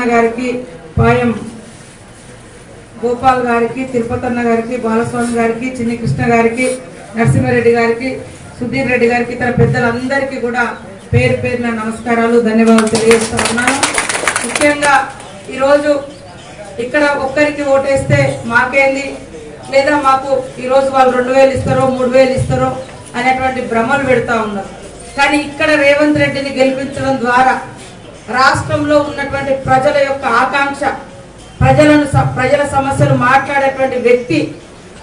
గారికి పాయం గోపాల్ గారికి తిరుపతన్న గారికి బాలస్వామి గారికి చిన్ని కృష్ణ గారికి నరసింహారెడ్డి గారికి సుధీర్ రెడ్డి గారికి ఇతర పెద్దలందరికీ కూడా పేరు పేరున నమస్కారాలు ధన్యవాదాలు తెలియజేస్తా ఉన్నాను. ముఖ్యంగా ఈరోజు ఇక్కడ ఒక్కరికి ఓటేస్తే మాకేంది? లేదా మాకు ఈరోజు వాళ్ళు రెండు వేలు ఇస్తారో మూడు వేలు ఇస్తారో అనేటువంటి భ్రమలు పెడతా ఉన్నారు కానీ ఇక్కడ రేవంత్ రెడ్డిని గెలిపించడం ద్వారా రాష్ట్రంలో ఉన్నటువంటి ప్రజల యొక్క ఆకాంక్ష ప్రజలను స- ప్రజల సమస్యలు మాట్లాడేటువంటి వ్యక్తి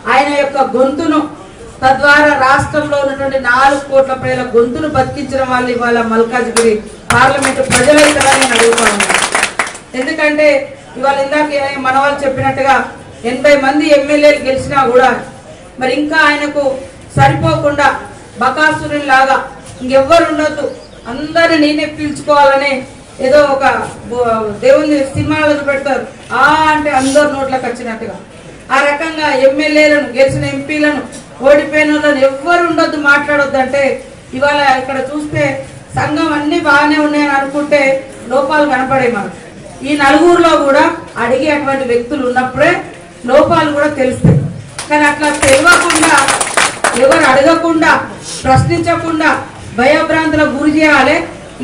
ఆయన యొక్క గొంతును తద్వారా రాష్ట్రంలో ఉన్నటువంటి నాలుగు కోట్ల ప్రజల గొంతును బతికించడం వాళ్ళు ఇవాళ మల్కాజ్గిరి పార్లమెంటు ప్రజలైతారని నేను అడుగుతా ఉన్నాను ఎందుకంటే ఇవాళ ఇందాక ఏ- మన వాళ్ళు చెప్పినట్టుగా ఎనభై మంది ఎమ్మెల్యేలు గెలిచినా కూడా మరి ఇంకా ఆయనకు సరిపోకుండా బకాసురుని లాగా ఇంకెవ్వరు ఉండొద్దు. అందరిని నేనే పీల్చుకోవాలని ఏదో ఒక దేవుని సినిమాలకు పెడతారు. ఆ అంటే అందరు నోట్లకు వచ్చినట్టుగా. ఆ రకంగా ఎమ్మెల్యేలను గెలిచిన ఎంపీలను ఓడిపోయిన వాళ్ళని ఎవ్వరు ఉండొద్దు మాట్లాడొద్దు అంటే ఇవాళ ఇక్కడ చూస్తే సంఘం అన్నీ బాగానే ఉన్నాయని అనుకుంటే లోపాలు కనపడే మనకు. ఈ నలుగురిలో కూడా అడిగేటువంటి వ్యక్తులు ఉన్నప్పుడే లోపాలు కూడా తెలుస్తాయి. కానీ అట్లా తెలియకుండా ఎవరు అడగకుండా ప్రశ్నించకుండా భయభ్రాంతులకు గురి చేయాలి?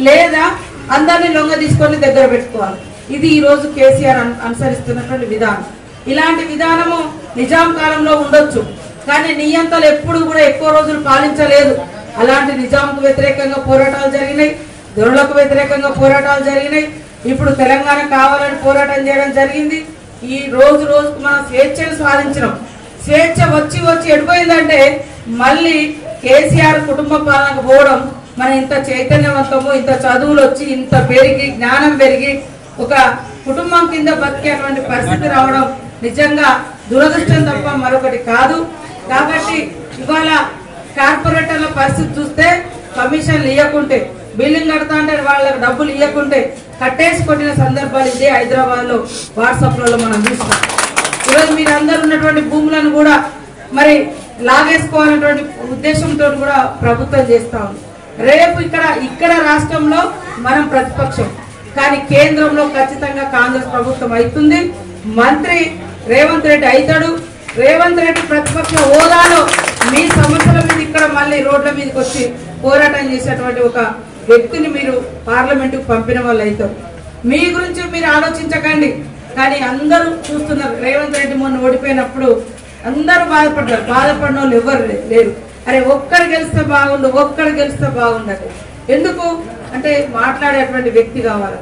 లేదా అందరినీ లొంగ తీసుకొని దగ్గర పెట్టుకోవాలి. ఇది ఈ రోజు కేసీఆర్ అను- అనుసరిస్తున్నటువంటి విధానం. ఇలాంటి విధానము నిజాం కాలంలో ఉండొచ్చు కానీ నియంతలు ఎప్పుడు కూడా ఎక్కువ రోజులు పాలించలేదు. అలాంటి నిజాంకు వ్యతిరేకంగా పోరాటాలు జరిగినాయి దొరలకు వ్యతిరేకంగా పోరాటాలు జరిగినాయి. ఇప్పుడు తెలంగాణ కావాలని పోరాటం చేయడం జరిగింది. ఈ రోజు రోజుకు మనం స్వేచ్ఛను సాధించినాం. స్వేచ్ఛ వచ్చి వచ్చి ఎడిపోయిందంటే మళ్ళీ కేసీఆర్ కుటుంబ పాలనకు పోవడం మనం ఇంత చైతన్యవంతము ఇంత చదువులు వచ్చి ఇంత పెరిగి జ్ఞానం పెరిగి ఒక కుటుంబం కింద బతికేటువంటి పరిస్థితి రావడం నిజంగా దురదృష్టం తప్ప మరొకటి కాదు. కాబట్టి ఇవాళ కార్పొరేటర్ల పరిస్థితి చూస్తే కమిషన్లు ఇవ్వకుంటే బిల్డింగ్ కడతా అంటే వాళ్ళకి డబ్బులు ఇవ్వకుంటే కట్టేసి కొట్టిన సందర్భాలు ఇదే హైదరాబాద్లో మనం చూస్తాం. ఈరోజు మీరు అందరు ఉన్నటువంటి భూములను కూడా మరి లాగేసుకోవాలన్నటువంటి ఉద్దేశంతో కూడా ప్రభుత్వం చేస్తా ఉంది. రేపు ఇక్కడ ఇక్కడ రాష్ట్రంలో మనం ప్రతిపక్షం. కానీ కేంద్రంలో ఖచ్చితంగా కాంగ్రెస్ ప్రభుత్వం అవుతుంది మంత్రి రేవంత్ రెడ్డి అవుతాడు రేవంత్ రెడ్డి ప్రతిపక్ష హోదాలో మీ సమస్యల మీద ఇక్కడ మళ్ళీ రోడ్ల మీదకి వచ్చి పోరాటం చేసేటువంటి ఒక వ్యక్తిని మీరు పార్లమెంటుకు పంపిన వాళ్ళు అవుతారు మీ గురించి మీరు ఆలోచించకండి. కానీ అందరూ చూస్తున్నారు. రేవంత్ రెడ్డి మొన్న ఓడిపోయినప్పుడు అందరూ బాధపడ్డారు. బాధపడిన వాళ్ళు ఎవరు లేరు. అరే ఒక్కరు గెలిస్తే బాగుండు ఒక్కడు గెలిస్తే బాగుండదు. ఎందుకు? అంటే మాట్లాడేటువంటి వ్యక్తి కావాలి.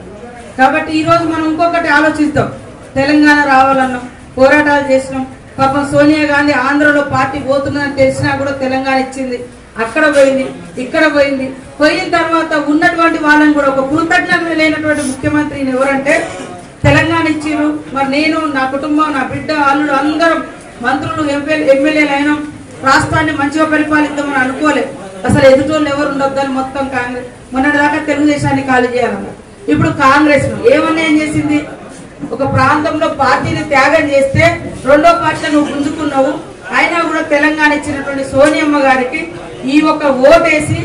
కాబట్టి ఈరోజు మనం ఇంకొకటి ఆలోచిద్దాం. తెలంగాణ రావాలన్నాం పోరాటాలు చేసినాం. పాపం సోనియా గాంధీ ఆంధ్రలో పార్టీ పోతుందని తెలిసినా కూడా తెలంగాణ ఇచ్చింది. అక్కడ పోయింది ఇక్కడ పోయింది. పోయిన తర్వాత ఉన్నటువంటి వాళ్ళని కూడా ఒక కృతజ్ఞత లేనటువంటి ముఖ్యమంత్రి ఎవరంటే తెలంగాణ ఇచ్చిరు మరి నేను నా కుటుంబం నా బిడ్డ అల్లుడు అందరం మంత్రులు ఎమ్మెల్యే ఎమ్మెల్యేలు అయినాం రాష్ట్రాన్ని మంచిగా పరిపాలిద్దామని అనుకోలేదు. అసలు ఎదుటోళ్ళు ఎవరు ఉండొద్దని మొత్తం కాంగ్రెస్ మొన్నటిదాకా తెలుగుదేశాన్ని ఖాళీ చేయాలన్నారు ఇప్పుడు కాంగ్రెస్ ఏమన్నా ఏం చేసింది? ఒక ప్రాంతంలో పార్టీని త్యాగం చేస్తే రెండో పార్టీ నువ్వు గుంజుకున్నావు. అయినా కూడా తెలంగాణ ఇచ్చినటువంటి సోనియమ్మ గారికి ఈ ఒక ఓటేసి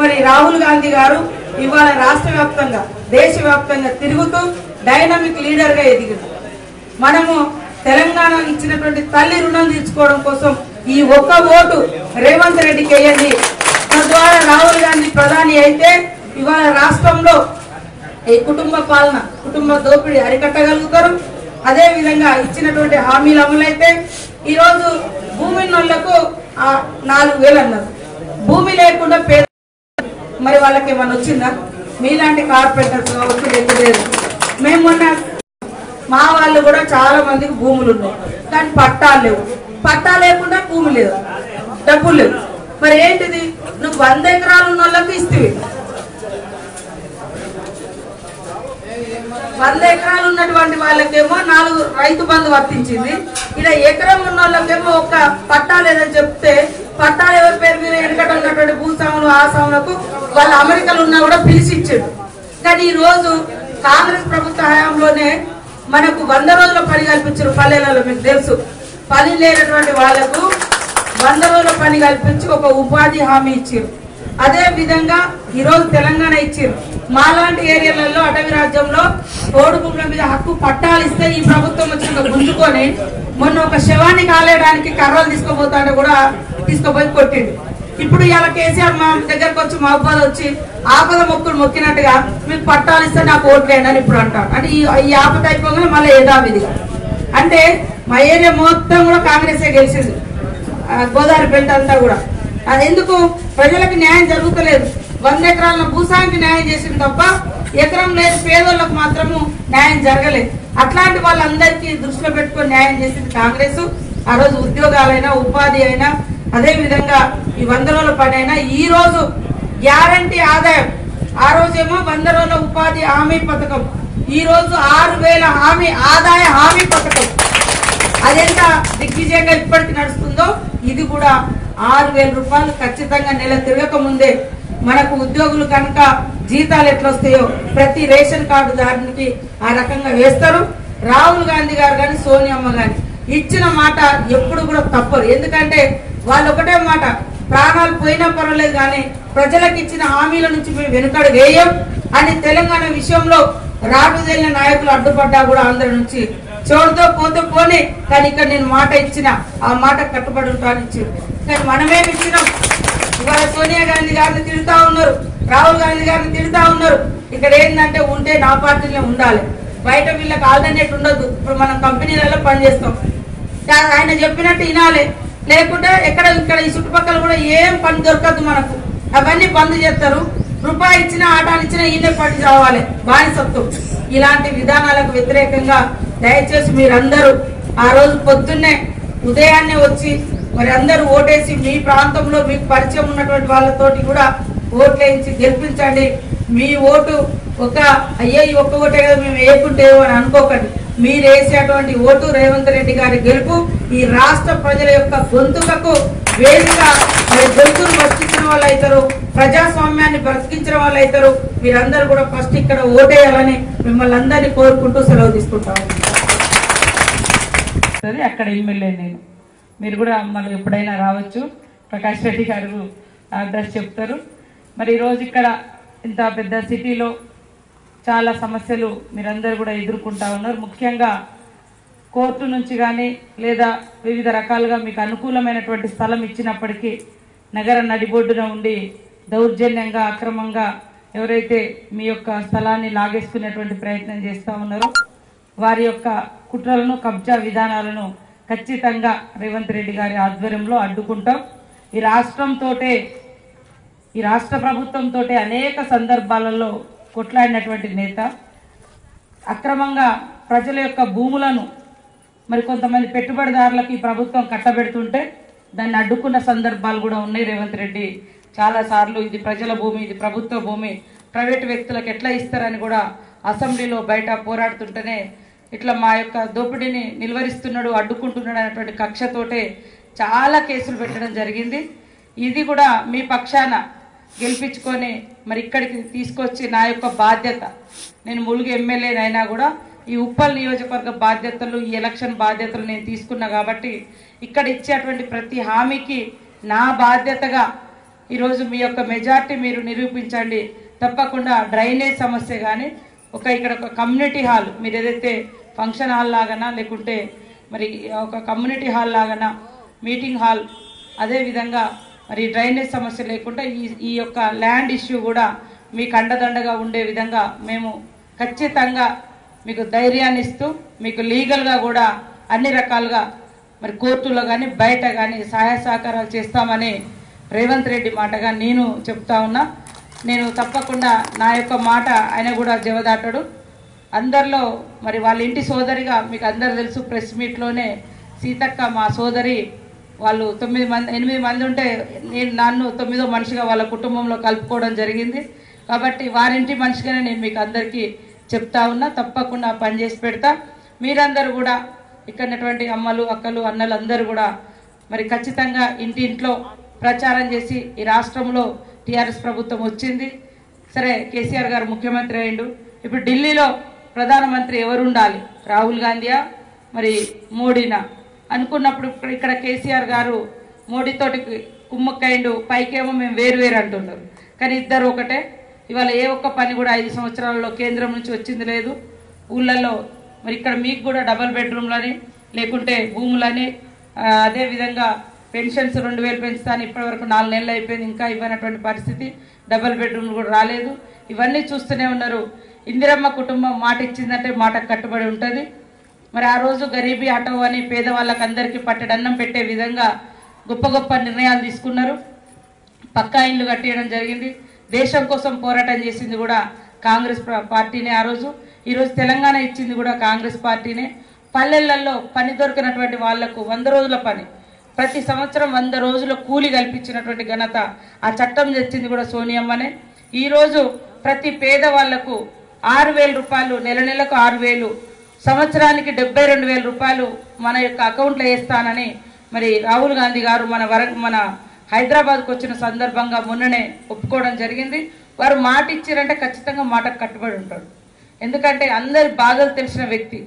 మరి రాహుల్ గాంధీ గారు ఇవాళ రాష్ట్ర వ్యాప్తంగా దేశవ్యాప్తంగా తిరుగుతూ డైనమిక్ లీడర్గా ఎదిగింది. ఎదిగారు మనము తెలంగాణ ఇచ్చినటువంటి తల్లి రుణం తీర్చుకోవడం కోసం ఈ ఒక్క ఓటు రేవంత్ రెడ్డికి వేయండి. తద్వారా రాహుల్ గాంధీ ప్రధాని అయితే ఇవాళ రాష్ట్రంలో ఈ కుటుంబ పాలన కుటుంబ దోపిడీ అరికట్టగలుగుతారు. అదే విధంగా ఇచ్చినటువంటి హామీలు అమలైతే ఈరోజు భూమి నోళ్ళకు ఆ నాలుగు వేలు అన్నారు. భూమి లేకుండా పేద మరి వాళ్ళకి ఏమన్నా వచ్చిందా? మీలాంటి కార్పెంటర్స్ కావచ్చు లేదు. మేము మొన్న మా వాళ్ళు కూడా చాలా మందికి భూములు ఉన్నాయి. కానీ పట్టాలు లేవు. పట్టా లేకుండా భూమి లేదు. డబ్బులు లేవు. మరి ఏంటిది? నువ్వు వంద ఎకరాలు ఉన్న వాళ్ళకి ఇస్తేవి. వంద ఎకరాలు ఉన్నటువంటి వాళ్ళకేమో నాలుగు రైతు బంధు వర్తించింది. ఇలా ఎకరం ఉన్న వాళ్ళకేమో ఒక పట్టా లేదని చెప్తే పట్టాలు ఎవరి పేరు మీద వెనకట ఉన్నటువంటి భూస్వాములు ఆ వాళ్ళ అమెరికాలో ఉన్నా కూడా పిలిచిచ్చాడు కానీ ఈ రోజు కాంగ్రెస్ ప్రభుత్వ హయాంలోనే మనకు వంద రోజుల పని కల్పించారు పల్లెలలో మీకు తెలుసు. పని లేనటువంటి వాళ్ళకు వంద రోజుల పని కల్పించి ఒక ఉపాధి హామీ ఇచ్చారు అదే విధంగా ఈరోజు తెలంగాణ ఇచ్చారు మాలాంటి ఏరియాలలో అటవీ రాజ్యంలో తోడు భూముల మీద హక్కు పట్టాలు ఇస్తే ఈ ప్రభుత్వం వచ్చిన గుంజుకొని మొన్న ఒక శవాన్ని కాలేయడానికి కర్రలు తీసుకుపోతాడు కూడా తీసుకుపోయి కొట్టిండు ఇప్పుడు ఇలా కేసీఆర్ మా దగ్గరకు వచ్చి మా అబ్బాయి వచ్చి ఆపద మొక్కులు మొక్కినట్టుగా మీకు పట్టాలు ఇస్తే నాకు ఓట్లేండి అని ఇప్పుడు అంటారు. అంటే ఈ ఈ ఆపద అయిపోగానే మళ్ళీ యథావిధిగా. అంటే మా ఏరియా మొత్తం కూడా కాంగ్రెసే గెలిచింది. గోదావరి బెల్ట్ అంతా కూడా. అది ఎందుకు? ప్రజలకు న్యాయం జరుగుతలేదు. వంద ఎకరాల భూసానికి న్యాయం చేసింది తప్ప ఎకరం లేదు పేదోళ్ళకు మాత్రము న్యాయం జరగలేదు. అట్లాంటి వాళ్ళందరికీ దృష్టిలో పెట్టుకొని న్యాయం చేసింది కాంగ్రెస్. ఆ రోజు ఉద్యోగాలైనా ఉపాధి అయినా అదే విధంగా ఈ వంద రోజుల పని అయినా ఈ రోజు గ్యారంటీ ఆదాయం. ఆ రోజేమో వంద రోజుల ఉపాధి హామీ పథకం. ఈ రోజు ఆరు వేల హామీ ఆదాయ హామీ పథకం. అదెంత దిగ్విజయంగా ఇప్పటికి నడుస్తుందో ఇది కూడా ఆరు వేల రూపాయలు ఖచ్చితంగా నెల తిరగక ముందే మనకు ఉద్యోగులు కనుక జీతాలు ఎట్లొస్తాయో ప్రతి రేషన్ కార్డు దారునికి ఆ రకంగా వేస్తారు. రాహుల్ గాంధీ గారు కానీ సోనియమ్మ కానీ ఇచ్చిన మాట ఎప్పుడు కూడా తప్పరు. ఎందుకంటే వాళ్ళు ఒకటే మాట ప్రాణాలు పోయినా పర్వాలేదు కానీ ప్రజలకు ఇచ్చిన హామీల నుంచి మేము వెనుకడు వేయం అని తెలంగాణ విషయంలో రాటుదేలిన నాయకులు అడ్డుపడ్డా కూడా ఆంధ్ర నుంచి చోటుతో పోతో పోనీ కానీ ఇక్కడ నేను మాట ఇచ్చిన ఆ మాట కట్టుబడి ఉంటాను ఇచ్చి కానీ మనమేమి ఇచ్చినాం? ఇవాళ సోనియా గాంధీ గారిని తిడుతా ఉన్నారు రాహుల్ గాంధీ గారిని తిడుతా ఉన్నారు. ఇక్కడ ఏంటంటే ఉంటే నా పార్టీలో ఉండాలి. బయట వీళ్ళకి ఆల్టర్నేట్ ఉండదు. ఇప్పుడు మనం కంపెనీలలో పనిచేస్తాం. ఆయన చెప్పినట్టు వినాలి. లేకుంటే ఎక్కడ ఇక్కడ ఈ చుట్టుపక్కల కూడా ఏం పని దొరకదు మనకు. అవన్నీ బంద్ చేస్తారు. రూపాయి ఇచ్చిన ఆటాలు ఇచ్చినా ఈయన పట్టి రావాలి. బానిసత్వం. ఇలాంటి విధానాలకు వ్యతిరేకంగా దయచేసి మీరందరూ ఆ రోజు పొద్దున్నే ఉదయాన్నే వచ్చి మరి అందరూ ఓటేసి మీ ప్రాంతంలో మీకు పరిచయం ఉన్నటువంటి వాళ్ళతోటి కూడా ఓట్లేయించి గెలిపించండి. మీ ఓటు ఒక అయ్యే ఒక్క ఓటే కదా మేము వేయకుంటేమో అని అనుకోకండి. మీరు వేసేటువంటి ఓటు రేవంత్ రెడ్డి గారి గెలుపు ఈ రాష్ట్ర ప్రజల యొక్క గొంతుకకు వేదిక. మరి గొంతును బతికించిన వాళ్ళు అవుతారు ప్రజాస్వామ్యాన్ని బ్రతికించిన వాళ్ళు అవుతారు. మీరందరూ కూడా ఫస్ట్ ఇక్కడ ఓటేయాలని మిమ్మల్ని అందరినీ కోరుకుంటూ సెలవు తీసుకుంటాము వస్తుంది అక్కడ ఎమ్మెల్యే నేను. మీరు కూడా మళ్ళీ ఎప్పుడైనా రావచ్చు. ప్రకాష్ రెడ్డి గారు అడ్రస్ చెప్తారు. మరి ఈరోజు ఇక్కడ ఇంత పెద్ద సిటీలో చాలా సమస్యలు మీరందరూ కూడా ఎదుర్కొంటా ఉన్నారు. ముఖ్యంగా కోర్టు నుంచి కానీ లేదా వివిధ రకాలుగా మీకు అనుకూలమైనటువంటి స్థలం ఇచ్చినప్పటికీ నగర నడిబొడ్డున ఉండి దౌర్జన్యంగా అక్రమంగా ఎవరైతే మీ యొక్క స్థలాన్ని లాగేసుకునేటువంటి ప్రయత్నం చేస్తూ ఉన్నారో వారి యొక్క కుట్రలను కబ్జా విధానాలను ఖచ్చితంగా రేవంత్ రెడ్డి గారి ఆధ్వర్యంలో అడ్డుకుంటాం. ఈ రాష్ట్రంతోటే ఈ రాష్ట్ర ప్రభుత్వంతో అనేక సందర్భాలలో కొట్లాడినటువంటి నేత. అక్రమంగా ప్రజల యొక్క భూములను మరి కొంతమంది పెట్టుబడిదారులకు ఈ ప్రభుత్వం కట్టబెడుతుంటే దాన్ని అడ్డుకున్న సందర్భాలు కూడా ఉన్నాయి రేవంత్ రెడ్డి. చాలాసార్లు ఇది ప్రజల భూమి ఇది ప్రభుత్వ భూమి. ప్రైవేటు వ్యక్తులకు ఎట్లా ఇస్తారని కూడా అసెంబ్లీలో బయట పోరాడుతుంటేనే ఇట్లా మా యొక్క దోపిడీని నిలువరిస్తున్నాడు అడ్డుకుంటున్నాడు అనేటువంటి కక్షతోటే చాలా కేసులు పెట్టడం జరిగింది. ఇది కూడా మీ పక్షాన గెలిపించుకొని మరి ఇక్కడికి తీసుకొచ్చి నా యొక్క బాధ్యత. నేను ములుగు ఎమ్మెల్యేనైనా కూడా ఈ ఉప్పల్ నియోజకవర్గ బాధ్యతలు ఈ ఎలక్షన్ బాధ్యతలు నేను తీసుకున్నా కాబట్టి ఇక్కడ ఇచ్చేటువంటి ప్రతి హామీకి నా బాధ్యతగా ఈరోజు మీ యొక్క మెజార్టీ మీరు నిరూపించండి. తప్పకుండా డ్రైనేజ్ సమస్య కానీ ఒక ఇక్కడ ఒక కమ్యూనిటీ హాల్ మీరు ఏదైతే ఫంక్షన్ హాల్ లాగానా లేకుంటే మరి ఒక కమ్యూనిటీ హాల్ లాగానా మీటింగ్ హాల్ అదే విధంగా మరి డ్రైనేజ్ సమస్య లేకుండా ఈ ఈ యొక్క ల్యాండ్ ఇష్యూ కూడా మీకు అండదండగా ఉండే విధంగా మేము ఖచ్చితంగా మీకు ధైర్యాన్ని ఇస్తూ మీకు లీగల్గా కూడా అన్ని రకాలుగా మరి కోర్టులో కానీ బయట కానీ సహాయ సహకారాలు చేస్తామని రేవంత్ రెడ్డి మాటగా నేను చెప్తా ఉన్నా. నేను తప్పకుండా నా యొక్క మాట ఆయన కూడా జవదాటడు అందరిలో మరి వాళ్ళ ఇంటి సోదరిగా మీకు అందరు తెలుసు ప్రెస్ మీట్లోనే సీతక్క మా సోదరి వాళ్ళు తొమ్మిది మంది ఎనిమిది మంది ఉంటే నేను నన్ను తొమ్మిదో మనిషిగా వాళ్ళ కుటుంబంలో కలుపుకోవడం జరిగింది. కాబట్టి వారింటి మనిషిగానే నేను మీకు అందరికీ చెప్తా ఉన్నా తప్పకుండా పనిచేసి పెడతా. మీరందరూ కూడా ఇక్కడటువంటి అమ్మలు అక్కలు అన్నలు అందరూ కూడా మరి ఖచ్చితంగా ఇంటింట్లో ప్రచారం చేసి ఈ రాష్ట్రంలో టీఆర్ఎస్ ప్రభుత్వం వచ్చింది. సరే కేసీఆర్ గారు ముఖ్యమంత్రి అయిండు ఇప్పుడు ఢిల్లీలో ప్రధానమంత్రి ఎవరు ఉండాలి రాహుల్ గాంధీయా? మరి మోడీనా? అనుకున్నప్పుడు ఇక్కడ ఇక్కడ కేసీఆర్ గారు మోడీతోటి కుమ్మక్కైండు పైకేమో మేము వేరు వేరు అంటున్నారు కానీ ఇద్దరు ఒకటే. ఇవాళ ఏ ఒక్క పని కూడా ఐదు సంవత్సరాలలో కేంద్రం నుంచి వచ్చింది లేదు. ఊళ్ళల్లో మరి ఇక్కడ మీకు కూడా డబల్ బెడ్రూమ్లని లేకుంటే భూములని అదేవిధంగా పెన్షన్స్ రెండు వేలు పెంచుతాను ఇప్పటివరకు నాలుగు నెలలు అయిపోయింది ఇంకా ఇవ్వనటువంటి పరిస్థితి డబల్ బెడ్రూమ్లు కూడా రాలేదు. ఇవన్నీ చూస్తూనే ఉన్నారు. ఇందిరమ్మ కుటుంబం మాట ఇచ్చిందంటే మాట కట్టుబడి ఉంటుంది. మరి ఆ రోజు గరీబీ ఆటో అని పేదవాళ్ళకి అందరికీ పట్టెడన్నం పెట్టే విధంగా గొప్ప గొప్ప నిర్ణయాలు తీసుకున్నారు. పక్కా ఇల్లు కట్టేయడం జరిగింది. దేశం కోసం పోరాటం చేసింది కూడా కాంగ్రెస్ పార్టీనే ఆ రోజు. ఈరోజు తెలంగాణ ఇచ్చింది కూడా కాంగ్రెస్ పార్టీనే. పల్లెలలో పని దొరికినటువంటి వాళ్ళకు వంద రోజుల పని. ప్రతి సంవత్సరం వంద రోజుల కూలి కల్పించినటువంటి ఘనత ఆ చట్టం తెచ్చింది కూడా సోనియమ్మనే ఈరోజు ప్రతి పేదవాళ్ళకు ఆరు వేల రూపాయలు నెల నెలకు ఆరు వేలు సంవత్సరానికి డెబ్బై రెండు వేల రూపాయలు మన యొక్క అకౌంట్లో వేస్తానని మరి రాహుల్ గాంధీ గారు మన వర మన హైదరాబాద్కు వచ్చిన సందర్భంగా మొన్ననే ఒప్పుకోవడం జరిగింది. వారు మాట ఇచ్చారంటే ఖచ్చితంగా మాటకు కట్టుబడి ఉంటాడు. ఎందుకంటే అందరి బాధలు తెలిసిన వ్యక్తి.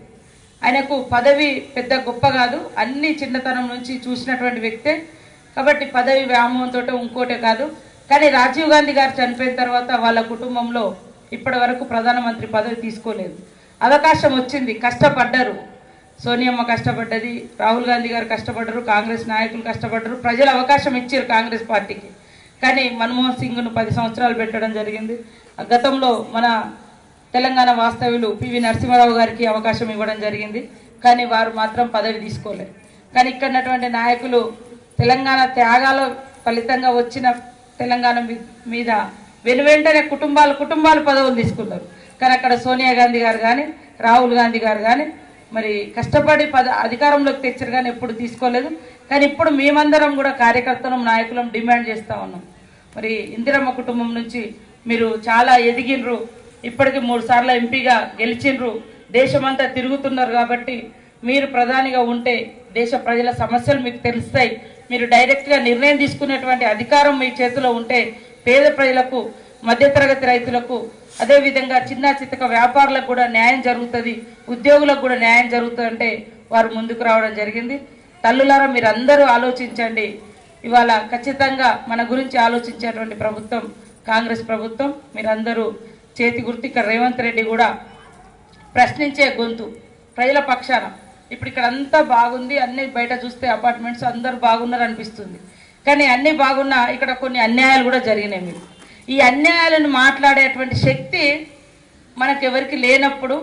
ఆయనకు పదవి పెద్ద గొప్ప కాదు. అన్ని చిన్నతనం నుంచి చూసినటువంటి వ్యక్తే. కాబట్టి పదవి వ్యామోహంతో ఇంకోటే కాదు. కానీ రాజీవ్ గాంధీ గారు చనిపోయిన తర్వాత వాళ్ళ కుటుంబంలో ఇప్పటి వరకు ప్రధానమంత్రి పదవి తీసుకోలేదు. అవకాశం వచ్చింది. కష్టపడ్డారు. సోనియమ్మ కష్టపడ్డది రాహుల్ గాంధీ గారు కష్టపడ్డారు కాంగ్రెస్ నాయకులు కష్టపడ్డారు. ప్రజలు అవకాశం ఇచ్చారు కాంగ్రెస్ పార్టీకి. కానీ మన్మోహన్ సింగ్ను పది సంవత్సరాలు పెట్టడం జరిగింది. గతంలో మన తెలంగాణ వాస్తవ్యులు పివి నరసింహారావు గారికి అవకాశం ఇవ్వడం జరిగింది. కానీ వారు మాత్రం పదవి తీసుకోలేదు. కానీ ఇక్కడ ఉన్నటువంటి నాయకులు తెలంగాణ త్యాగాల ఫలితంగా వచ్చిన తెలంగాణ మీద వెనువెంటనే కుటుంబాలు కుటుంబాలు పదవులు తీసుకున్నారు కానీ అక్కడ సోనియా గాంధీ గారు కానీ రాహుల్ గాంధీ గారు కానీ మరి కష్టపడి పద అధికారంలోకి తెచ్చారు కానీ ఎప్పుడు తీసుకోలేదు. కానీ ఇప్పుడు మేమందరం కూడా కార్యకర్తలం నాయకులం డిమాండ్ చేస్తా ఉన్నాం. మరి ఇందిరమ్మ కుటుంబం నుంచి మీరు చాలా ఎదిగినరు. ఇప్పటికి మూడు సార్లు ఎంపీగా గెలిచిండ్రు. దేశమంతా తిరుగుతున్నారు కాబట్టి మీరు ప్రధానిగా ఉంటే దేశ ప్రజల సమస్యలు మీకు తెలుస్తాయి. మీరు డైరెక్ట్గా నిర్ణయం తీసుకునేటువంటి అధికారం మీ చేతిలో ఉంటే పేద ప్రజలకు మధ్యతరగతి రైతులకు అదేవిధంగా చిన్న చితక వ్యాపారులకు కూడా న్యాయం జరుగుతుంది. ఉద్యోగులకు కూడా న్యాయం జరుగుతుందంటే వారు ముందుకు రావడం జరిగింది. తల్లులారా మీరు అందరూ ఆలోచించండి. ఇవాళ ఖచ్చితంగా మన గురించి ఆలోచించేటువంటి ప్రభుత్వం కాంగ్రెస్ ప్రభుత్వం. మీరందరూ చేతి గుర్తు ఇక్కడ రేవంత్ రెడ్డి కూడా ప్రశ్నించే గొంతు ప్రజల పక్షాన. ఇప్పుడు ఇక్కడ అంతా బాగుంది అన్ని బయట చూస్తే అపార్ట్మెంట్స్ అందరు బాగున్నారు అనిపిస్తుంది. కానీ అన్ని బాగున్నా ఇక్కడ కొన్ని అన్యాయాలు కూడా జరిగినాయి మీరు. ఈ అన్యాయాలను మాట్లాడేటువంటి శక్తి మనకెవరికి లేనప్పుడు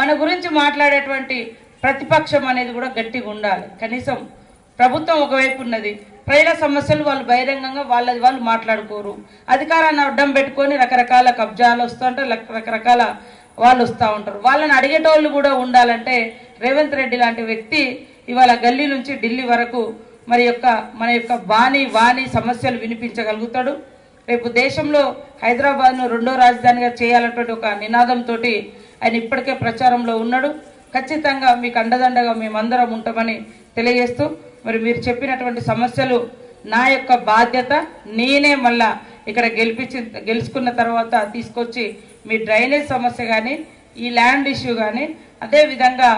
మన గురించి మాట్లాడేటువంటి ప్రతిపక్షం అనేది కూడా గట్టిగా ఉండాలి. కనీసం ప్రభుత్వం ఒకవైపు ఉన్నది. ప్రజల సమస్యలు వాళ్ళు బహిరంగంగా వాళ్ళది వాళ్ళు మాట్లాడుకోరు. అధికారాన్ని అడ్డం పెట్టుకొని రకరకాల కబ్జాలు వస్తూ ఉంటారు రకరకాల వాళ్ళు వస్తూ ఉంటారు. వాళ్ళని అడిగేటోళ్ళు కూడా ఉండాలంటే రేవంత్ రెడ్డి లాంటి వ్యక్తి ఇవాళ గల్లీ నుంచి ఢిల్లీ వరకు మరి యొక్క మన యొక్క బాణి వాణి సమస్యలు వినిపించగలుగుతాడు. రేపు దేశంలో హైదరాబాద్ను రెండో రాజధానిగా చేయాలన్నటువంటి ఒక నినాదంతో ఆయన ఇప్పటికే ప్రచారంలో ఉన్నాడు. ఖచ్చితంగా మీకు అండదండగా మేమందరం ఉంటామని తెలియజేస్తూ మరి మీరు చెప్పినటువంటి సమస్యలు నా యొక్క బాధ్యత నేనే మళ్ళా ఇక్కడ గెలిపించి గెలుచుకున్న తర్వాత తీసుకొచ్చి మీ డ్రైనేజ్ సమస్య కానీ ఈ ల్యాండ్ ఇష్యూ కానీ అదేవిధంగా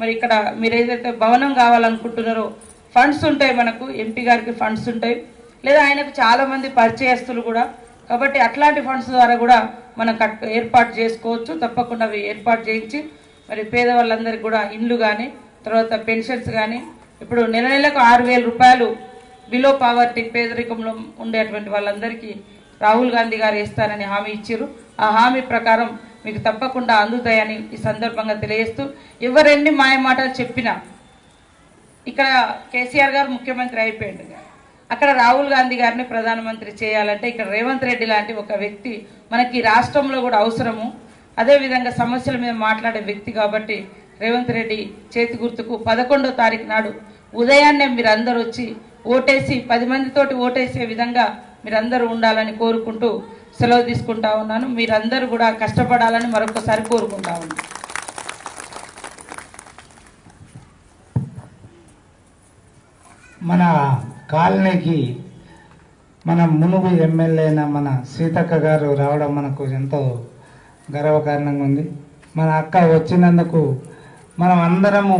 మరి ఇక్కడ మీరు ఏదైతే భవనం కావాలనుకుంటున్నారో ఫండ్స్ ఉంటాయి మనకు ఎంపీ గారికి ఫండ్స్ ఉంటాయి. లేదా ఆయనకు చాలామంది పరిచయస్తులు కూడా. కాబట్టి అట్లాంటి ఫండ్స్ ద్వారా కూడా మనం ఏర్పాటు చేసుకోవచ్చు. తప్పకుండా అవి ఏర్పాటు చేయించి మరి పేదవాళ్ళందరికీ కూడా ఇండ్లు కానీ తర్వాత పెన్షన్స్ కానీ ఇప్పుడు నెల నెలకు ఆరు వేల రూపాయలు బిలో పావర్టీ పేదరికంలో ఉండేటువంటి వాళ్ళందరికీ రాహుల్ గాంధీ గారు ఇస్తానని హామీ ఇచ్చారు. ఆ హామీ ప్రకారం మీకు తప్పకుండా అందుతాయని ఈ సందర్భంగా తెలియజేస్తూ ఎవరెన్ని మాయమాటలు చెప్పినా ఇక్కడ కేసీఆర్ గారు ముఖ్యమంత్రి అయిపోయింది అక్కడ రాహుల్ గాంధీ గారిని ప్రధానమంత్రి చేయాలంటే ఇక్కడ రేవంత్ రెడ్డి లాంటి ఒక వ్యక్తి మనకి రాష్ట్రంలో కూడా అవసరము. అదేవిధంగా సమస్యల మీద మాట్లాడే వ్యక్తి కాబట్టి రేవంత్ రెడ్డి చేతి గుర్తుకు పదకొండో తారీఖు నాడు ఉదయాన్నే మీరందరూ వచ్చి ఓటేసి పది మందితోటి ఓటేసే విధంగా మీరందరూ ఉండాలని కోరుకుంటూ సెలవు తీసుకుంటా ఉన్నాను. మీరందరూ కూడా కష్టపడాలని మరొకసారి కోరుకుంటా ఉన్నాను. మన కాలనీకి మన మునుగు ఎమ్మెల్యే అయిన మన సీతక్క గారు రావడం మనకు ఎంతో గర్వకారణంగా ఉంది. మన అక్క వచ్చినందుకు మనం అందరము